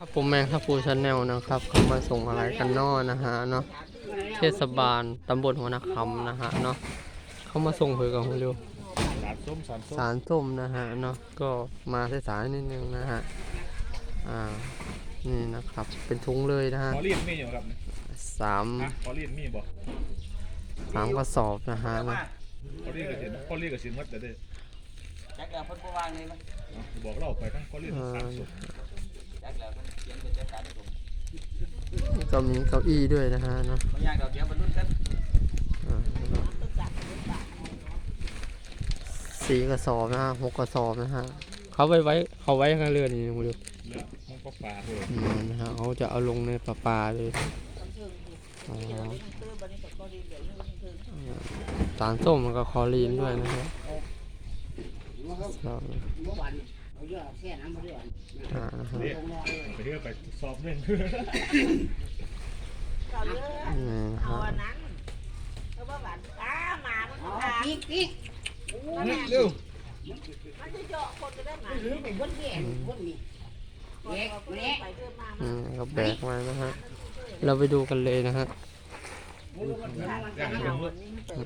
ครับผมแมงทับพูชาแนลนะครับเขามาส่งอะไรกันนอนะฮะเนาะเทศบาลตำบลหัวนาคำนะฮะเนาะเขามาส่งเพื่อกับคุณดูสารส้มสารส้มสารส้มนะฮะเนาะก็มาสายๆนิดนึงนะฮะอ่านี่นะครับ เป็นถุงเลยนะฮะขอเรียนมีอยู่ครับเนี่ยสามฮะขอเรียนมีบ่สามกระสอบนะฮะเนาะขอเรียนกับสินขอเรียนกับสินวัดแต่เด้อจักแล้วเพิ่นบ่วางเลยมั้ยบอกเราไปทั้งขอเรียนทั้งสารส้มจักแล้วเพิ่นเขียนเป็นจักการผม ก็มีเก้าอี้ด้วยนะฮะเนาะบ่ยากดอกเดี๋ยวบรรลุกันอ่าแล้วก็สี่กระสอบนะฮะหกกระสอบนะฮะเขาไว้ไว้เขาไว้ข้างเรือนี่คุณดูเลือกมันก็ปลาเลยอืมนะฮะเขาจะเอาลงในปลาปลาเลยอ๋อสารส้มมันก็คลอรีนด้วยนะครับครับอ่านะฮะเรียกไปเที่ยวไปสอบหนึ่ งอืมฮะพริกพริกเร็วหรือเป็นคนแก่คนนี้เล็กเล็กอืมก็แบกมานะฮะ เราไปดูกันเลยนะฮะอย่างนี้ผม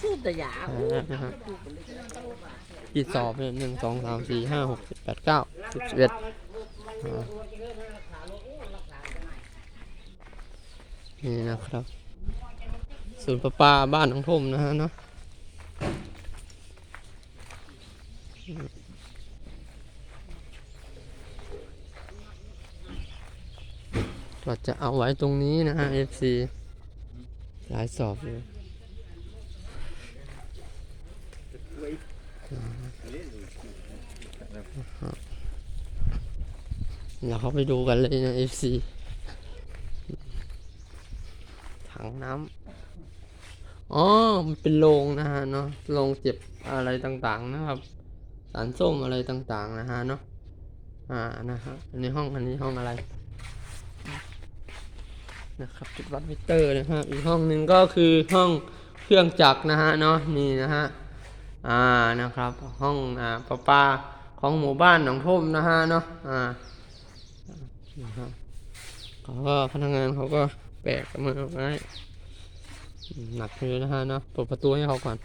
สู้แต่ยาอ่านะฮะกี่สอบเนี่ยหนึ่งสองสามสี่ห้าหกเจ็ดแปดเก้าสิบสิบเอ็ดอ่า นี่นะครับศูนย์ประปาบ้านหนองทมนะฮะเนาะก็จะเอาไว้ตรงนี้นะฮะ FC หลายสอบเลยเดี๋ยวเขาไปดูกันเลยนะ FC ถังน้ำอ๋อ มันเป็นโรงนะฮะเนาะ โรงเจ็บอะไรต่างๆนะครับ สารส้มอะไรต่างๆนะฮะเนาะ อ่า นะฮะอันนี้ห้อง อันนี้ห้องอะไร นะครับ จุดวัดมิเตอร์นะฮะ อีกห้องหนึ่งก็คือห้องเครื่องจักรนะฮะเนาะ นี่นะฮะ อ่า นะครับ ห้อง อ่าประปาของหมู่บ้านหนองทุ่มนะฮะเนาะ อ่านะฮะเขาก็พนักงานเขาก็ แบกมือไว้หนักเลยนะฮะเนาะเปิดประตูให้เขาก่อน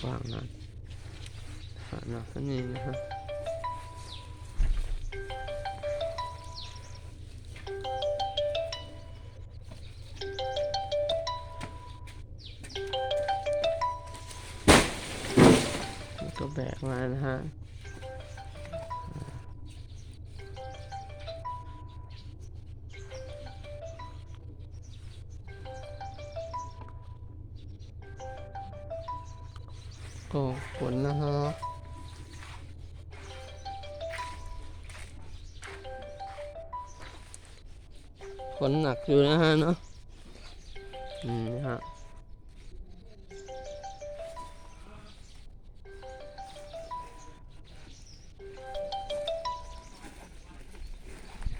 กว้างนะหาหนักนี่นะฮะก็แบกมานะฮะ ก็ฝนนะฮะฝนหนักอยู่นะฮะเนาะอืมฮะ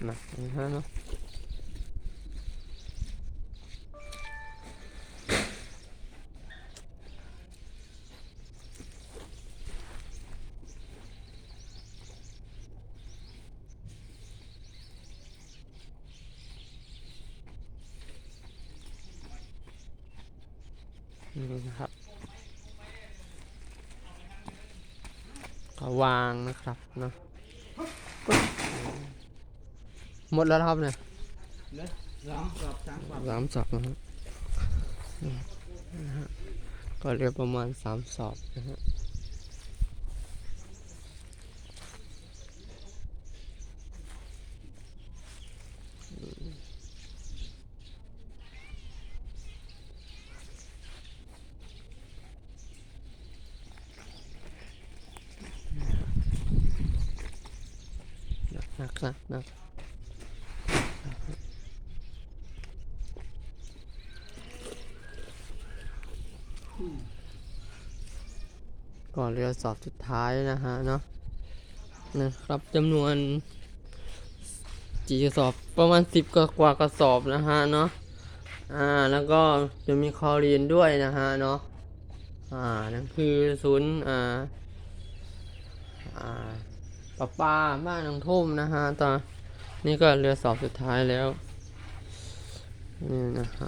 หนักนะฮะเนาะ นี่นะครับก็วางนะครับเนาะหมดแล้วนะครับเนี่ยสามสอบสามสอบสามสอบนะฮะอืมนะฮะก็เหลือประมาณสามสอบนะฮะอืมห นักนักนักก่อนเรือสอบสุดท้ายนะฮะเนาะนะครับจำนวนจีกระสอบประมาณสิบกว่ากว่ากระสอบนะฮะเนาะอ่าแล้วก็จะมีคอรีนด้วยนะฮะเนาะอ่านั่นคือศูนย์อ่าอ่า ประปลาบ้านหนองทุ่มนะฮะตอนนี้ก็เรือสอบสุดท้ายแล้วนี่นะฮะ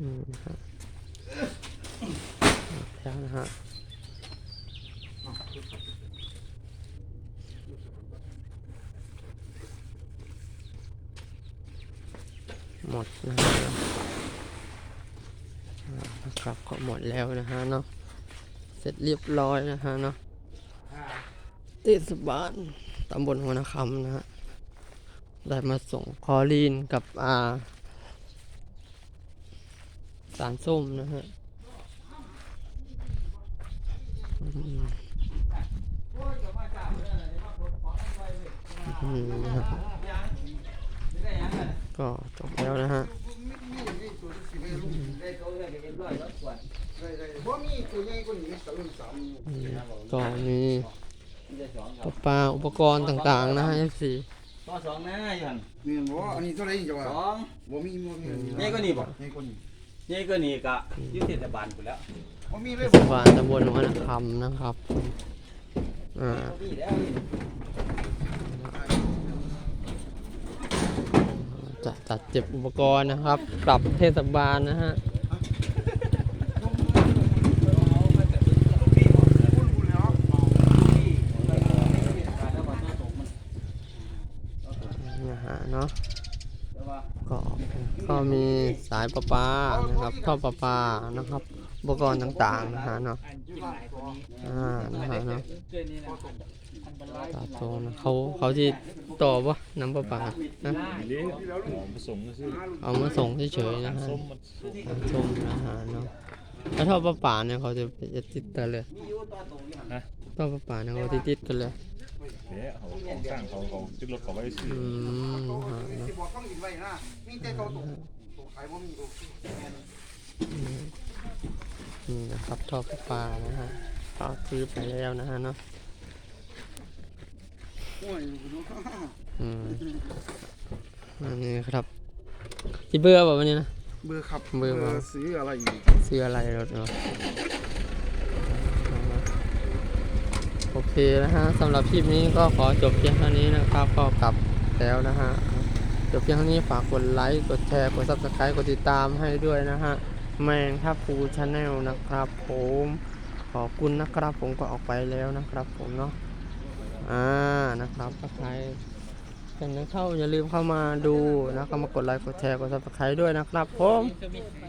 อืมฮะแล้วนะฮะหมดนะฮะครับก็หมดแล้วนะฮะเนาะ ร็จเรียบร้อยนะฮะเนาะเทศบาลตำบลหัวนาคำนะฮะได้มาส่งคอลีนกับอาสารส้มนะฮะก็จบแล้วนะฮะ กว่านี้ตะลึงสามอืมก็มีปลาปลาอุปกรณ์ต่างๆนะฮะ F4 ต่อสองนะยันนี่บ่อันนี้เท่าไหร่จะว่าสองบ่มีบ่มีใหญ่กว่านี้บ่ใหญ่กว่านี้นี่ก็นี่กะยุติเทศบาลไปแล้วบ่มีเลเทยศบาลตำบลหัวนาคำนะครับ อ่า จะจัดเจ็บอุปกรณ์นะครับกลับเทศบาลนะฮะนะฮะเนาะก็ก็มีสายประปานะครับท่อประปานะครับ อุปกรณ์ต่างๆนะฮะเนาะอ่านะฮะเนาะ ต่อตรงนะเขาเขาที่ต่อวะน้ำประปานะเลี้ยหอมผสมก็คือเอามาส่งเฉยๆนะฮะส้มมันส้มน้ำส้มนะฮะเนาะแล้วท่อประปาเนี่ยเขาจะจะติดกันเลยท่อประปาเนี่ยเขาติดติดๆกันเลยเลี้ยเขาของสร้างเขาเขาจุดรถเขาไว้ซื้ออืมฮะเนาะสิบอกต้องอินไว้นะมีแต่ตัวตกตกขายบ่มีโอเคนี่นะครับท่อประปานะฮะก็ซื้อไปแล้วนะฮะเนาะ โอ้ยอืมอันนี้ครับที่เบื่อแบบวันนี้นะ เบื่อครับเบื่อบ่ซื้ออะไรอีกซื้ออะไรรถเนาะโอเคนะฮะสำหรับคลิปนี้ก็ขอจบเพียงเท่านี้นะครับก็กลับแล้วนะฮะจบเพียงเท่านี้ฝากกดไลค์กดแชร์กด subscribe กดติดตามให้ด้วยนะฮะแมงทับปูชาแนลนะครับผมขอบคุณนะครับผมก็ออกไปแล้วนะครับผมเนาะ อ่านะครับถ้าใครเป็นนักเข้าอย่าลืมเข้ามาดูนะก็มากดไลค์กดแชร์กดซับสไครต์ด้วยนะครับผม